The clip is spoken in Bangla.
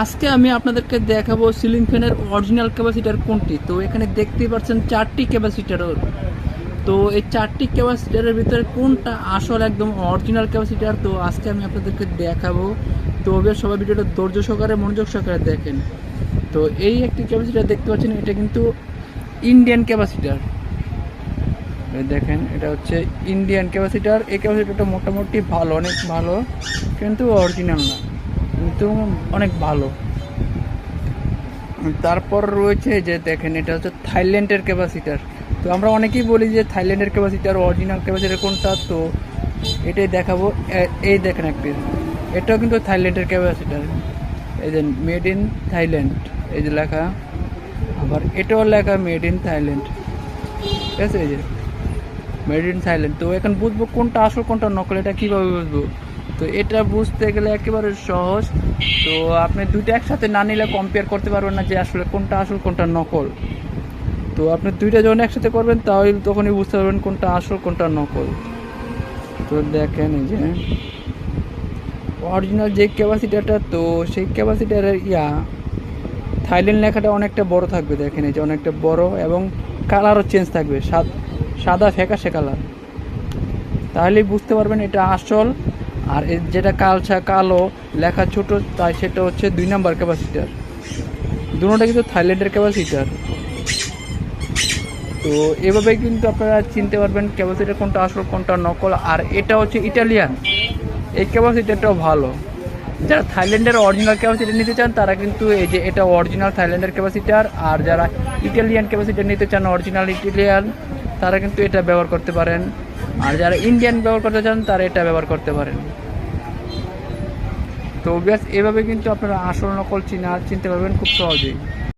আজকে আমি আপনাদেরকে দেখাবো সিলিং ফ্যানের অরিজিনাল ক্যাপাসিটার কোনটি। তো এখানে দেখতেই পাচ্ছেন চারটি ক্যাপাসিটার তো এই চারটি ক্যাপাসিটারের ভিতরে কোনটা আসল একদম অরিজিনাল ক্যাপাসিটার তো আজকে আমি আপনাদেরকে দেখাবো। তো ওদের সবাই ভিডিওটা ধৈর্য সহকারে, মনোযোগ সহকারে দেখেন। তো এই একটি ক্যাপাসিটার দেখতে পাচ্ছেন, এটা কিন্তু ইন্ডিয়ান ক্যাপাসিটার দেখেন, এটা হচ্ছে ইন্ডিয়ান ক্যাপাসিটার এই ক্যাপাসিটারটা মোটামুটি ভালো, অনেক ভালো, কিন্তু অরিজিনাল না। কিন্তু অনেক ভালো। তারপর রয়েছে যে দেখেন, এটা হচ্ছে থাইল্যান্ডের ক্যাপাসিটার। তো আমরা অনেকেই বলি যে থাইল্যান্ডের ক্যাপাসিটার, অরিজিনাল ক্যাপাসিটার কোনটা? তো এটাই দেখাবো। এই দেখেন একটি এটাও কিন্তু থাইল্যান্ডের ক্যাপাসিটার। এই যে মেড ইন থাইল্যান্ড এই যে লেখা। আবার এটাও লেখা মেড ইন থাইল্যান্ড ঠিক আছে, এই যে মেড ইন থাইল্যান্ড তো এখন বুঝব কোনটা আসল, কোনটা নকল, এটা কীভাবে বুঝব? তো এটা বুঝতে গেলে একেবারে সহজ। তো আপনি দুইটা একসাথে না নিলে কম্পেয়ার করতে পারবেন না যে আসলে কোনটা আসল, কোনটা নকল। তো আপনি দুইটা যখন একসাথে করবেন, তাহলে তখনই বুঝতে পারবেন কোনটা আসল, কোনটা নকল। তো দেখেন এই যে অরিজিনাল যে ক্যাপাসিটারটা তো সেই ক্যাপাসিটারের ইয়া থাইল্যান্ড লেখাটা অনেকটা বড় থাকবে, দেখেন এই যে অনেকটা বড় এবং কালারও চেঞ্জ থাকবে, সাদ- ফ্যাকাশে কালার তাহলেই বুঝতে পারবেন এটা আসল আর যেটা কালচা, কালো লেখা ছোট, তাই সেটা হচ্ছে দুই নাম্বার ক্যাপাসিটার দুটোটা কিন্তু থাইল্যান্ডের ক্যাপাসিটার তো এভাবে কিন্তু আপনারা চিনতে পারবেন ক্যাপাসিটার কোনটা আসল, কোনটা নকল, আর এটা হচ্ছে ইটালিয়ান। এই ক্যাপাসিটারটাও ভালো। যারা থাইল্যান্ডের অরিজিনাল ক্যাপাসিটি নিতে চান, তারা কিন্তু এই যে এটা অরিজিনাল থাইল্যান্ডের ক্যাপাসিটার আর যারা ইটালিয়ান ক্যাপাসিটার নিতে চান অরিজিনাল ইটালিয়ান, তারা কিন্তু এটা ব্যবহার করতে পারেন। আর যারা ইন্ডিয়ান ব্যবহার করতে চান, তারা এটা ব্যবহার করতে পারেন। তো ব্যাস এভাবে কিন্তু আপনারা আসল নকল চিনা চিনতে পারবেন খুব সহজেই।